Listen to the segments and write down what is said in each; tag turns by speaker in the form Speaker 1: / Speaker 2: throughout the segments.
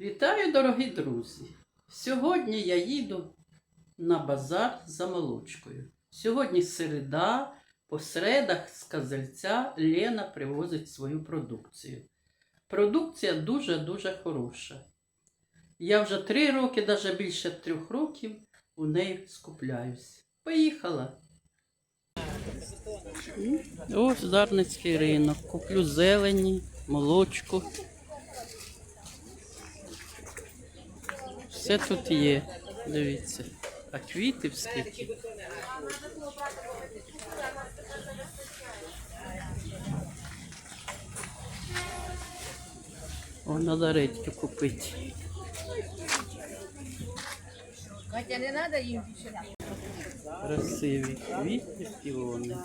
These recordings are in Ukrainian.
Speaker 1: Вітаю, дорогі друзі! Сьогодні я їду на базар за молочкою. Сьогодні середа, по середах з Козельця Лена привозить свою продукцію. Продукція дуже-дуже хороша. Я вже три роки, навіть більше трьох років, у неї скупляюсь. Поїхала. Ось Дарницький ринок. Куплю зелені, молочку. Все тут є. Дивіться. А квітів скільки. О, надо редьки купити.
Speaker 2: Катя, не треба їм більше.
Speaker 1: Красиві квіти, піони.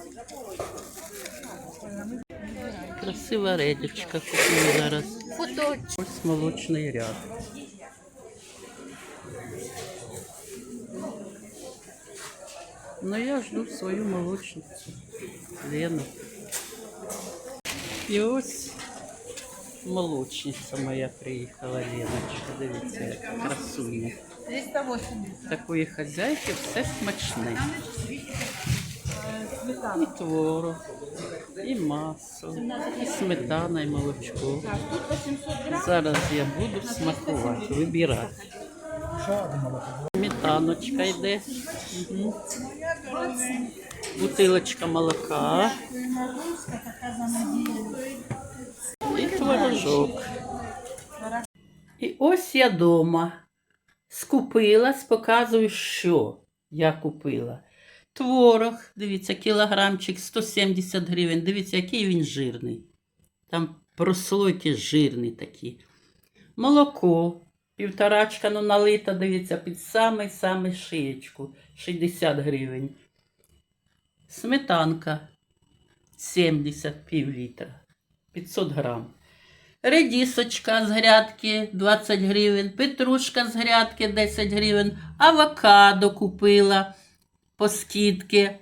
Speaker 1: Красива редячка купую зараз. Ось молочний ряд. Ну я жду свою молочницю Лену. І ось молочниця моя приїхала, Леночка. Дивіться, яка красуня.
Speaker 2: 380.
Speaker 1: Такої хазяйки все смачне. І творог, і масло, і сметана, і молочко. Зараз я буду смакувати, вибирати. Сметаночка йде. Мгм. Бутилочка молока. І творожок. І ось я дома. Скупилась, показую, що я купила. Творог, дивіться, кілограмчик 170 гривень. Дивіться, який він жирний. Там прослойки жирні такі. Молоко, півторачка, ну налита, дивіться, під самий-самий шиєчку. 60 гривень. Сметанка 70 пів літра. 500 грам. Редісочка з грядки 20 гривень, петрушка з грядки 10 гривень, авокадо купила по скидки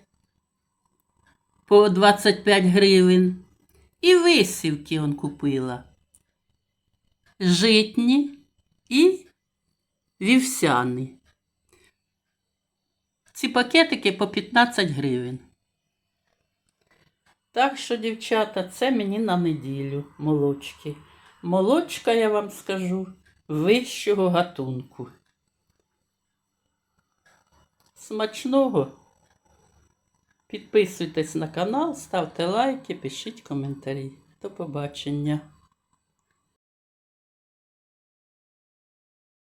Speaker 1: по 25 гривень. І висівки он купила. Житні і вівсяні. Ці пакетики по 15 гривень. Так що, дівчата, це мені на неділю молочки. Молочка, я вам скажу, вищого гатунку. Смачного. Підписуйтесь на канал, ставте лайки, пишіть коментарі. До побачення.